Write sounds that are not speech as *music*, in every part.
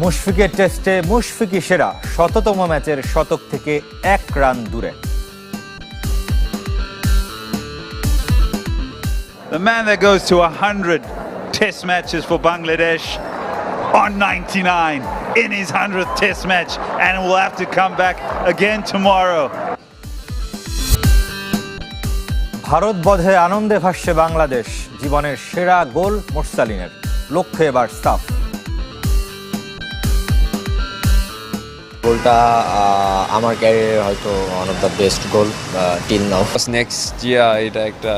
মুশফিকের টেস্টে মুশফিকি সেরা শততম ম্যাচের শতক থেকে এক রান দূরে The man that goes to 100 test matches for Bangladesh on 99 in his 100th test match and will have to come back again tomorrow. Bharat বধে আনন্দে ভাসছে বাংলাদেশ জীবনের সেরা গোল মোরসালিনের লক্ষ্যে এবার স্টাফ গোলটা আমার ক্যারিয়ারে হয়তো one of the best goal till now next year এটা একটা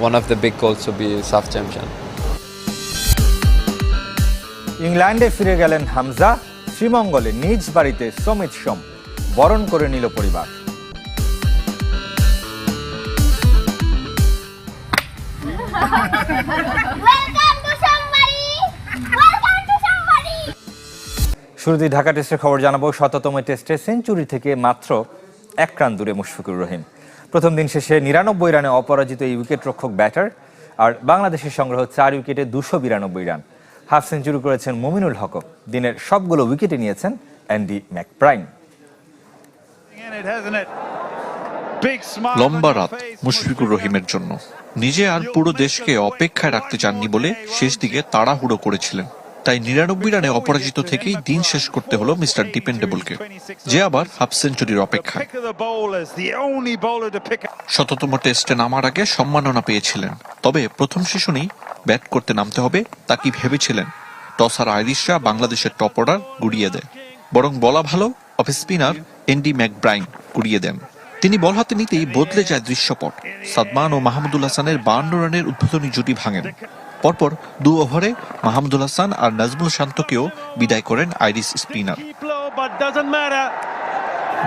one of the big goals B SAFF champion ইংল্যান্ডে ফিরে গেলেন হামজা শ্রীমঙ্গলে নিজ বাড়িতে সমিত সোম বরণ করে নিল পরিবার। *laughs* শুরুতেই ঢাকা টেস্টের খবর জানাব। শততম টেস্টে সেঞ্চুরি থেকে মাত্র এক রান দূরে মুশফিকুর রহিম। প্রথম দিন শেষে নিরানব্বই রানে অপরাজিত এই উইকেট রক্ষক ব্যাটার, আর বাংলাদেশের সংগ্রহ চার উইকেটে দুশো বিরানব্বই রান। হাফ সেঞ্চুরি করেছেন মুমিনুল হক দিনের সবগুলো উইকেটে নিয়েছেন অ্যান্ডি ম্যাকপ্রাইন। লম্বা রাত মুশফিকুর রহিমের জন্য। নিজে আর পুরো দেশকে অপেক্ষায় রাখতে চাননি বলে শেষ দিকে তাড়াহুড়ো করেছিলেন। তাই নিরানব্বই রানে অপরাজিত থেকেই দিন শেষ করতে হলো মিস্টার ডিপেন্ডেবলকে যে আবার হাফ সেঞ্চুরির অপেক্ষায়. শততম টেস্টে নামার আগে সম্মাননা পেয়েছিলেন। তবে প্রথম সেশনেই ব্যাট করতে নামতে হবে তা কি ভেবেছিলেন? টসার আইরিশরা বাংলাদেশের টপ অর্ডার গুড়িয়ে দেয়। বরং বলা ভালো অফ স্পিনার এন্ডি ম্যাকব্রাইন গুড়িয়ে দেন। তিনি বল হাতে নিতেই বদলে যায় দৃশ্যপট। সাদমান ও মাহমুদুল হাসানের বাহান্ন রানের উদ্বোধনী জুটি ভাঙেন। পরপর দু ওভারে মাহমুদুল হাসান আর নাজমুল শান্তকেও বিদায় করেন আইরিশ স্পিনার.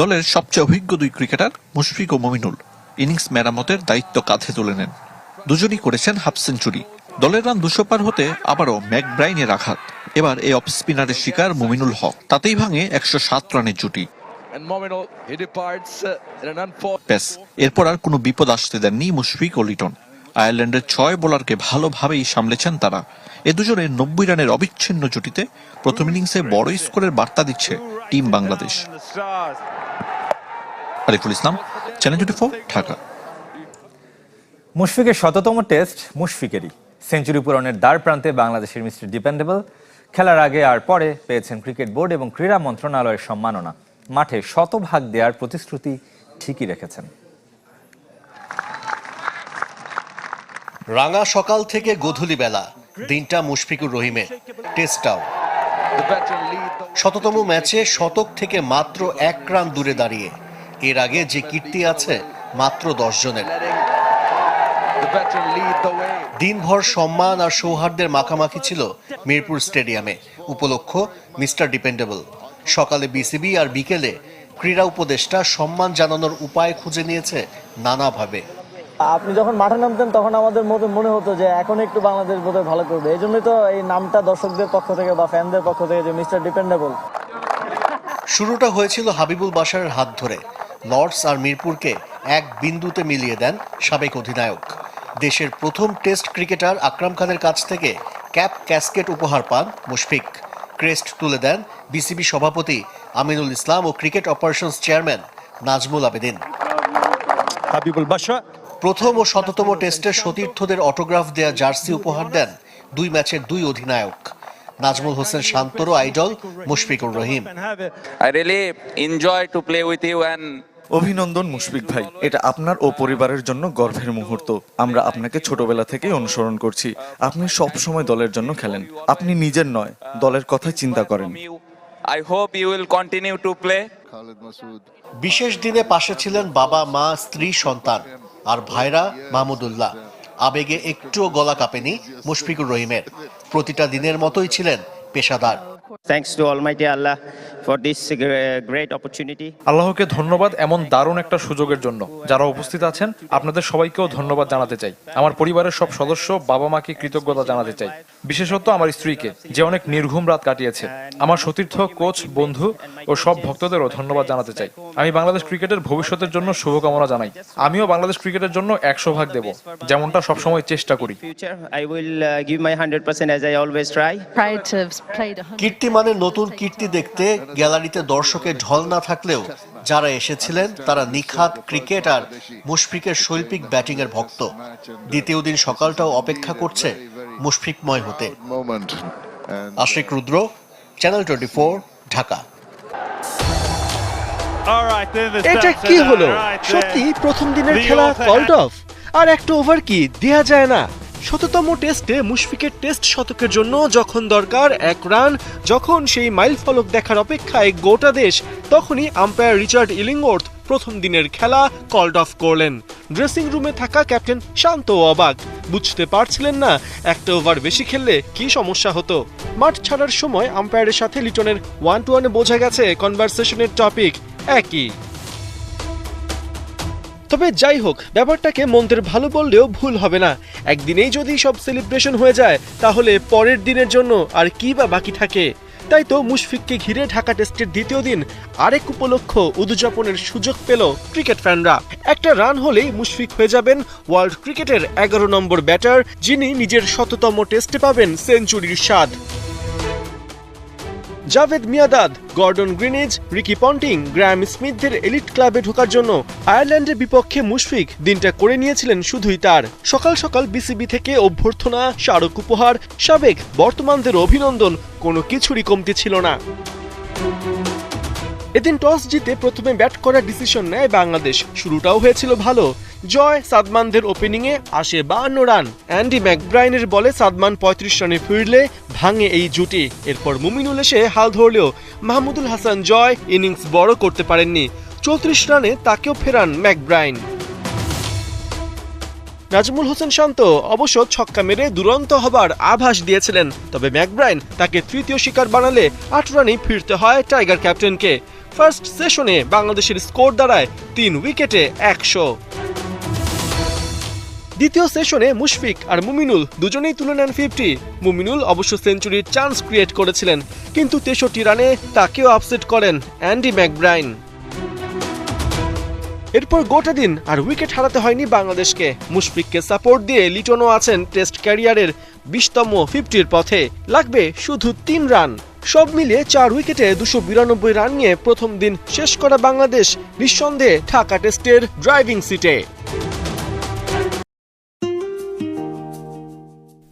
দলের সবচেয়ে অভিজ্ঞ দুই ক্রিকেটার মুশফিক ও মমিনুল ইনিংস মেরামতের দায়িত্ব কাঁধে তুলে নেন। দুজনই করেছেন হাফ সেঞ্চুরি। দলের রান দুশো পার হতে আবারও ম্যাকব্রাইনের আঘাত। এবার এই অফ স্পিনারের শিকার মুমিনুল হক। তাতেই ভাঙে একশো সাত রানের জুটি। Uh, ব্যাস এরপর আর কোনো বিপদ আসতে দেননি মুশফিক ও লিটন। আয়ারল্যান্ডের ছয় বোলারকে ভালোভাবেই সামলেছেন তারা। এ দুজনের নব্বই রানের অবিচ্ছিন্ন জুটিতে প্রথম ইনিংসে বড় স্কোরের বার্তা দিচ্ছে team Bangladesh. Ariful Islam channel twenty four Dhaka. মুশফিকের শততম টেস্ট মুশফিকেরই। সেঞ্চুরি পূরণের দ্বার প্রান্তে বাংলাদেশের মিস্টার ডিপেন্ডেবল, খেলার আগে আর পরে পেয়েছেন ক্রিকেট বোর্ড এবং ক্রীড়া মন্ত্রণালয়ের সম্মাননা। মাঠে শতভাগ দেওয়ার প্রতিশ্রুতি ঠিকই রেখেছেন। রাঙা সকাল থেকে গধূলি বেলা। দিনটা মুশফিকুর রহিমের। টেস্টটাও শততম ম্যাচে শতক থেকে মাত্র এক রান দূরে দাঁড়িয়ে। এর আগে যে কীর্তি আছে, মাত্র দশ জনের। দিনভর সম্মান আর সৌহার্দ্যের মাখামাখি ছিল মিরপুর স্টেডিয়ামে। উপলক্ষ মিস্টার ডিপেন্ডেবল। সকালে বিসিবি আর বিকেলে ক্রীড়া উপদেষ্টা সম্মান জানানোর উপায় খুঁজে নিয়েছে নানাভাবে। আপনি যখন মাঠে নামতেন তখন আমাদের মতো মনে হতো যে এখন একটু বাংলাদেশ বোধহয় ভালো করবে। এই জন্যই তো এই নামটা দর্শকদের পক্ষ থেকে বা ফ্যানদের পক্ষ থেকে যে মিস্টার ডিপেন্ডেবল। শুরুটা হয়েছিল হাবিবুল বাশারের হাত ধরে। লর্ডস আর মিরপুরকে এক বিন্দুতে মিলিয়ে দেন সাবেক অধিনায়ক। দেশের প্রথম টেস্ট ক্রিকেটার আকরাম খানের কাছ থেকে ক্যাপ ক্যাসকেট উপহার পান মুশফিক। ক্রেস্ট তুলে দেন বিসিবি সভাপতি আমিনুল ইসলাম ও cricket operations chairman Nazmul Abedin. Habibul Basha. প্রথম ও শততম টেস্টের সতীর্থদের অটোগ্রাফ দেয়া জার্সি উপহার দেন দুই ম্যাচের দুই অধিনায়ক। Nazmul Hossain শান্তরও idol Mushfiqur Rahim. I really enjoy to play with you and অভিনন্দন মুশফিক ভাই এটা আপনার ও পরিবারের জন্য গর্বের মুহূর্ত। আমরা আপনাকে ছোটবেলা থেকেই অনুসরণ করছি। আপনি সব সময় দলের জন্য খেলেন। আপনি নিজের নয় দলের কথাই চিন্তা করেন। I hope you will continue to play. বিশেষ দিনে পাশে ছিলেন বাবা মা স্ত্রী সন্তান। আর ভাইরা মাহমুদুল্লাহ, আবেগে একটুও গলা কাঁপেনি মুশফিকুর রহিমের। প্রতিটা দিনের মতোই ছিলেন পেশাদার। Thanks to almighty Allah for this great opportunity আল্লাহকে ধন্যবাদ এমন দারুণ একটা সুযোগের জন্য। যারা উপস্থিত আছেন আপনাদের সবাইকেও ধন্যবাদ জানাতে চাই। আমার পরিবারের সব সদস্য বাবা মাকে কৃতজ্ঞতা জানাতে চাই। বিশেষত আমার স্ত্রীকে যে অনেক নির্ঘুম রাত কাটিয়েছে। আমার সতীর্থ কোচ বন্ধু ও সব ভক্তদেরও ধন্যবাদ জানাতে চাই। আমি বাংলাদেশ ক্রিকেটের ভবিষ্যতের জন্য শুভকামনা জানাই। আমিও বাংলাদেশ ক্রিকেটের জন্য একশো ভাগ দেব। যেমনটা সবসময় চেষ্টা করি। I will uh, give my 100% as I always try. কীর্তিমানের নতুন কীর্তি দেখতে গ্যালারিতে দর্শকের ঢল না থাকলেও যারা এসেছিলেন তারা নিখাত ক্রিকেট আর মুশফিকের শৈল্পিক ব্যাটিংয়ের ভক্ত। দ্বিতীয় দিন সকালটাও অপেক্ষা করছে মুশফিকময় হতে। Ashik Rudra channel twenty Dhaka. Then the এটা কি হলো? সত্যি প্রথম দিনের খেলা কল্ড অফ আর একটা ওভার কি? দেয়া যায় না। শততম টেস্টে মুশফিকের টেস্ট শতকের জন্য যখন দরকার এক রান, যখন সেই মাইল ফলক দেখার অপেক্ষায় গোটা দেশ, তখনই আম্পায়ার রিচার্ড ইলিংওর্থ প্রথম দিনের খেলা কল্ড অফ করলেন। ড্রেসিং রুমে থাকা ক্যাপ্টেন শান্ত অবাক। বুঝতে পারছিলেন না, একটা ওভার বেশি খেললে কি সমস্যা হতো। মাঠ ছাড়ার সময় আম্পায়ারের সাথে লিটনের ওয়ান টু ওয়ানে বোঝা গেছে কনভারসেশনের টপিক একই। তবে যাই হোক, ব্যাপারটাকে মন্ত্রের ভালো বললেও ভুল হবে না। একদিনেই যদি সব সেলিব্রেশন হয়ে যায়, তাহলে পরের দিনের জন্য আর কি বা বাকি থাকে? তাই তো মুশফিককে ঘিরে ঢাকা টেস্টের দ্বিতীয় দিন আরেক উপলক্ষ উদযাপনের সুযোগ পেল ক্রিকেট ফ্যানরা। একটা রান হলেই মুশফিক হয়ে যাবেন ওয়ার্ল্ড ক্রিকেটের এগারো নম্বর ব্যাটার, যিনি নিজের শততম টেস্টে পাবেন সেঞ্চুরির স্বাদ। Javed Miandad, Gordon Greenidge, Ricky Ponting Graeme স্মিথদের elite ক্লাবে ঢোকার জন্য আয়ারল্যান্ডের বিপক্ষে মুশফিক দিনটা করে নিয়েছিলেন শুধুই তার। সকাল সকাল বিসিবি থেকে অভ্যর্থনা স্মারক উপহার, সাবেক বর্তমানদের অভিনন্দন, কোনো কিছুরই কমতি ছিল না। এদিন টস জিতে প্রথমে ব্যাট করার ডিসিশন নেয় বাংলাদেশ। শুরুটাও হয়েছিল ভালো। জয় সাদমানদের ওপেনিংয়ে আসে বাহান্ন রান। অ্যান্ডি ম্যাকব্রাইনের বলে সাদমান পঁয়ত্রিশ রানে ফিরলে ভাঙে এই জুটি। এরপর মুমিনুল এসে হাল ধরলেও মাহমুদুল হাসান জয় ইনিংস বড় করতে পারেননি। চৌত্রিশ রানে তাকেও ফেরান ম্যাকব্রাইন নাজমুল হোসেন শান্ত অবশ্য ছক্কা মেরে দুরন্ত হবার আভাস দিয়েছিলেন, তবে ম্যাকব্রাইন তাকে তৃতীয় শিকার বানালে আট রানেই ফিরতে হয় টাইগার ক্যাপ্টেনকে ফার্স্ট সেশনে বাংলাদেশের স্কোর দাঁড়ায় তিন উইকেটে একশো। দ্বিতীয় সেশনে মুশফিক আর মুমিনুল দুজনেই তুলে নেন ফিফটি। মুমিনুল অবশ্য সেঞ্চুরির চান্স ক্রিয়েট করেছিলেন, কিন্তু তেষট্টি রানে তাকেও আপসেট করেন অ্যান্ডি ম্যাকব্রাইন। এরপর গোটা দিন আর উইকেট হারাতে হয়নি বাংলাদেশকে। মুশফিককে সাপোর্ট দিয়ে লিটনও আছেন টেস্ট ক্যারিয়ারের বিশতম ফিফটির পথে। লাগবে শুধু তিন রান। সব মিলিয়ে চার উইকেটে দুশো বিরানব্বই রান নিয়ে প্রথম দিন শেষ করা বাংলাদেশ নিঃসন্দেহে ঢাকা টেস্টের ড্রাইভিং সিটে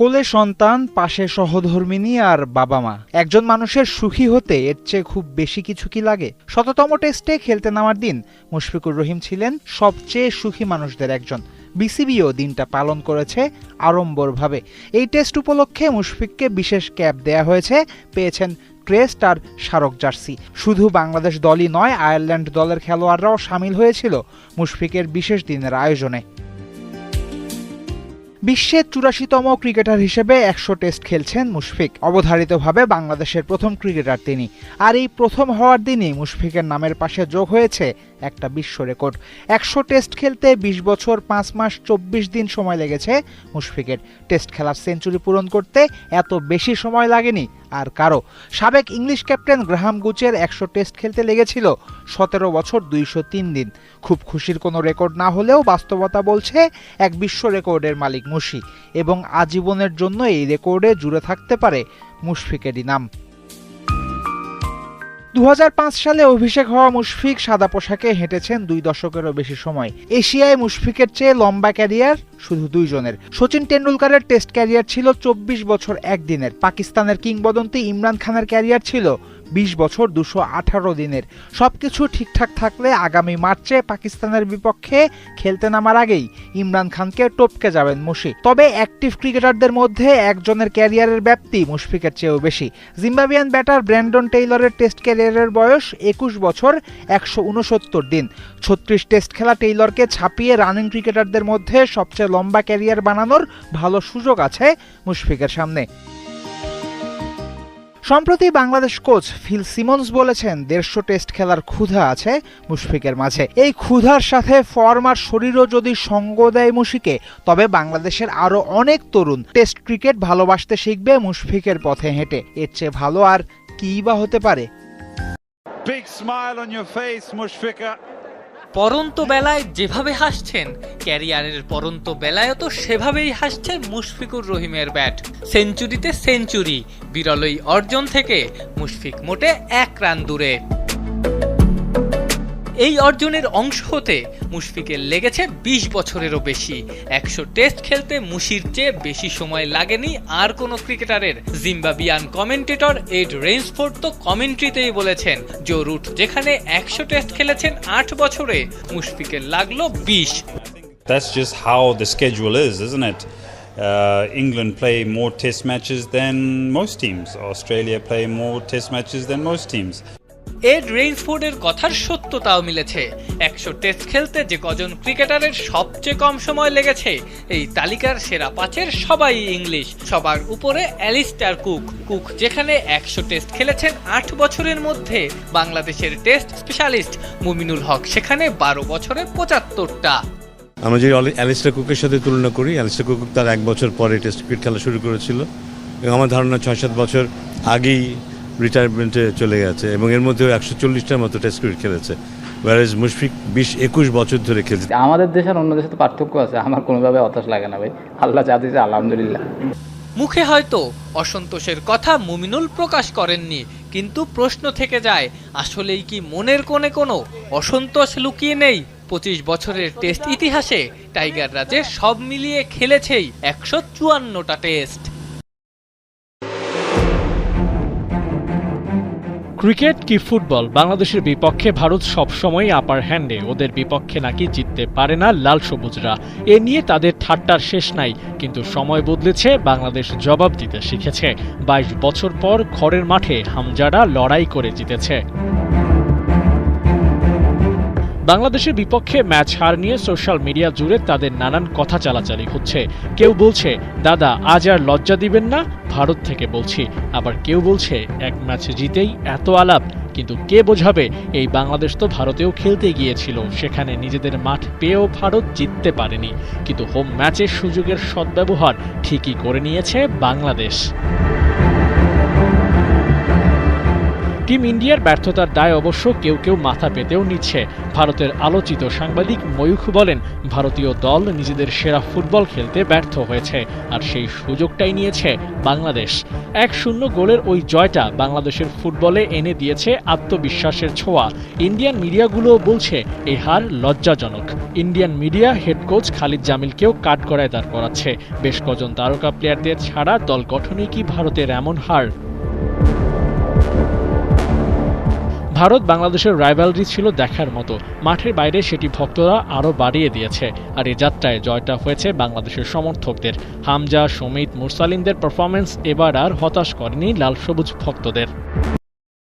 কোলে সন্তান, পাশে সহধর্মিনী আর বাবা মা। একজন মানুষের সুখী হতে এর চেয়ে খুব বেশি কিছু কি লাগে? শততম টেস্টে খেলতে নামার দিন মুশফিকুর রহিম ছিলেন সবচেয়ে সুখী মানুষদের একজন। বিসিবিও দিনটা পালন করেছে আড়ম্বরভাবে। এই টেস্ট উপলক্ষে মুশফিককে বিশেষ ক্যাপ দেয়া হয়েছে, পেয়েছেন ক্রেস্ট আর স্মারক জার্সি। শুধু বাংলাদেশ দলই নয়, আয়ারল্যান্ড দলের খেলোয়াড়রাও সামিল হয়েছিল মুশফিকের বিশেষ দিনের আয়োজনে। বিশ্বের চুরাশিতম ক্রিকেটার হিসেবে একশো টেস্ট খেলছেন মুশফিক। অবধারিতভাবে বাংলাদেশের প্রথম ক্রিকেটার তিনি। আর এই প্রথম হওয়ার দিনই মুশফিকের নামের পাশে যোগ হয়েছে একটা বিশ্ব রেকর্ড। একশো টেস্ট খেলতে ২০ বছর, পাঁচ মাস, চব্বিশ দিন সময় লেগেছে মুশফিকের। টেস্ট খেলার সেঞ্চুরি পূরণ করতে এত বেশি সময় লাগেনি আর কারও। সাবেক ইংলিশ ক্যাপ্টেন গ্রাহাম গুচের একশো টেস্ট খেলতে লেগেছিল সতেরো বছর, দুইশো তিন দিন। খুব খুশির কোনো রেকর্ড না হলেও বাস্তবতা বলছে এক বিশ্ব রেকর্ডের মালিক মুশি। এবং আজীবনের জন্য এই রেকর্ডে জুড়ে থাকতে পারে মুশফিকেরই নাম। দু হাজার পাঁচ সালে অভিষেক হওয়া মুশফিক সাদা পোশাকে হেঁটেছেন দুই দশকেরও বেশি সময়। এশিয়ায় মুশফিকের চেয়ে লম্বা ক্যারিয়ার শুধু দুইজনের। সচিন টেন্ডুলকারের টেস্ট ক্যারিয়ার ছিল চব্বিশ বছর একদিনের। পাকিস্তানের কিংবদন্তি ইমরান খানের ক্যারিয়ার ছিল বিশ বছর দুশো আঠারো দিনের। সবকিছু ঠিকঠাক থাকলে আগামী মার্চে পাকিস্তানের বিপক্ষে খেলতে নামার আগেই ইমরান খানকে টপকে যাবেন মুশি। তবে অ্যাক্টিভ ক্রিকেটারদের মধ্যে একজনের ক্যারিয়ারের ব্যাপ্তি মুশফিকের চেয়েও বেশি। জিম্বাবিয়ান ব্যাটার ব্র্যান্ডন টেইলরের টেস্ট ক্যারিয়ারের বয়স একুশ বছর একশো উনসত্তর দিন। ছত্রিশ টেস্ট খেলা টেইলরকে ছাপিয়ে রানিং ক্রিকেটারদের মধ্যে সবচেয়ে লম্বা ক্যারিয়ার বানানোর ভালো সুযোগ আছে মুশফিকের সামনে। সম্প্রতি বাংলাদেশ কোচ ফিল সিমন্স বলেছেন দেড়শো টেস্ট খেলার ক্ষুধা আছে মুশফিকের মাঝে। এই ক্ষুধার সাথে ফর্ম আর শরীরও যদি সঙ্গ দেয় মুশিকে তবে বাংলাদেশের আরও অনেক তরুণ টেস্ট ক্রিকেট ভালোবাসতে শিখবে মুশফিকের পথে হেঁটে। এর চেয়ে ভালো আর কী বা হতে পারে? Big smile on your face, Mushfika. পরন্ত বেলায় যেভাবে হাসছেন, ক্যারিয়ারের পরন্ত বেলায়ও তো সেভাবেই হাসছে মুশফিকুর রহিমের ব্যাট। সেঞ্চুরিতে সেঞ্চুরি, বিরলই অর্জন থেকে মুশফিক মোটে এক রান দূরে। এই অর্জনের অংশ হতে মুশফিকের লেগেছে ২০ বছরেরও বেশি একশো টেস্ট খেলতে মুশির চেয়ে বেশি সময় লাগেনি আর কোনো ক্রিকেটারের জিম্বাবিয়ান কমেন্টেটর এড রেইনসফোর্ড তো কমেন্ট্রিতেই বলেছেন জো রুট যেখানে একশো টেস্ট খেলেছেন আট বছরে মুশফিকের লাগল বিশ That's just how the schedule is, isn't it? Uh, England play more test matches than most teams. Australia play more test matches than most teams. Ed রেইনসফোর্ডের কথার সত্যতাও মিলেছে। একশো টেস্ট খেলতে যে কজন ক্রিকেটারের সবচেয়ে কম সময় লেগেছে, এই তালিকার সেরা পাঁচের সবাই ইংলিশ। সবার উপরে অ্যালিস্টার কুক। কুক যেখানে একশো টেস্ট খেলেছেন আট বছরের মধ্যে। বাংলাদেশের টেস্ট স্পেশালিস্ট মুমিনুল হক সেখানে বারো বছরে পঁচাত্তরটা। আমরা যদি অ্যালিস্টার কুকের সাথে তুলনা করি, অ্যালিস্টার কুক তার এক বছর পরে টেস্ট ক্রিকেট খেলা শুরু করেছিল। এবং আমার ধারণা ছয় সাত বছর আগেই রিটায়ারমেন্টে চলে গেছে এবং এর মধ্যেও একশো চল্লিশটার মতো টেস্ট ক্রিকেট খেলেছে। ওয়ারেজ মুশফিক বিশ একুশ বছর ধরে খেলছে। আমাদের দেশ আর অন্য দেশে তো পার্থক্য আছে আমার কোনোভাবে হতাশ লাগে না ভাই। আল্লাহ যা দিয়েছে আলহামদুলিল্লাহ। মুখে হয়তো অসন্তোষের কথা মুমিনুল প্রকাশ করেননি কিন্তু প্রশ্ন থেকে যায় আসলেই কি মনের কোণে কোনো অসন্তোষ লুকিয়ে নেই? পঁচিশ বছরের টেস্ট ইতিহাসে টাইগাররা যে সব মিলিয়ে খেলেছেই একশো চুয়ান্নটা টেস্ট ক্রিকেট কি ফুটবল? বাংলাদেশের বিপক্ষে ভারত সবসময় আপার হ্যান্ডে ওদের বিপক্ষে নাকি জিততে পারে না লাল সবুজরা। এ নিয়ে তাদের ঠাট্টার শেষ নাই, কিন্তু সময় বদলেছে, বাংলাদেশ জবাব দিতে শিখেছে। বাইশ বছর পর ঘরের মাঠে হামজারা লড়াই করে জিতেছে। বাংলাদেশের বিপক্ষে ম্যাচ হার নিয়ে সোশ্যাল মিডিয়া জুড়ে তাদের নানান কথা চালাচালি হচ্ছে। কেউ বলছে, দাদা, আজ আর লজ্জা দিবেন না, ভারত থেকে বলছি। আবার কেউ বলছে, এক ম্যাচ জিতেই এত আলাপ। কিন্তু কে বোঝাবে, এই বাংলাদেশ তো ভারতেও খেলতে গিয়েছিল, সেখানে নিজেদের মাঠ পেয়েও ভারত জিততে পারেনি। কিন্তু হোম ম্যাচের সুযোগের সদ্ব্যবহার ঠিকই করে নিয়েছে বাংলাদেশ। টিম ইন্ডিয়ার ব্যর্থতার দায় অবশ্য কেউ কেউ মাথা পেতেও নিচ্ছে। ভারতের আলোচিত সাংবাদিক ময়ূখ বলেন, ভারতীয় দল নিজেদের সেরা ফুটবল খেলতে ব্যর্থ হয়েছে আর সেই সুযোগটাই নিয়েছে বাংলাদেশ। এক শূন্য গোলের ওই জয়টা বাংলাদেশের ফুটবলে এনে দিয়েছে আত্মবিশ্বাসের ছোঁয়া। ইন্ডিয়ান মিডিয়াগুলোও বলছে, এ হার লজ্জাজনক। Indian media head coach Khalid জামিলকেও কাঠগড়ায় দাঁড় করাচ্ছে। বেশ কজন তারকা প্লেয়ারদের ছাড়া দল গঠনে কি ভারতের এমন হার? ভারত বাংলাদেশের রাইভালরি ছিল দেখার মতো। মাঠের বাইরে সেটি ভক্তরা আরও বাড়িয়ে দিয়েছে। আর এ যাত্রায় জয়টা হয়েছে বাংলাদেশের সমর্থকদের। হামজা, সমিত, মুরসালিনদের পারফরমেন্স এবার আর হতাশ করেনি লাল সবুজ ভক্তদের।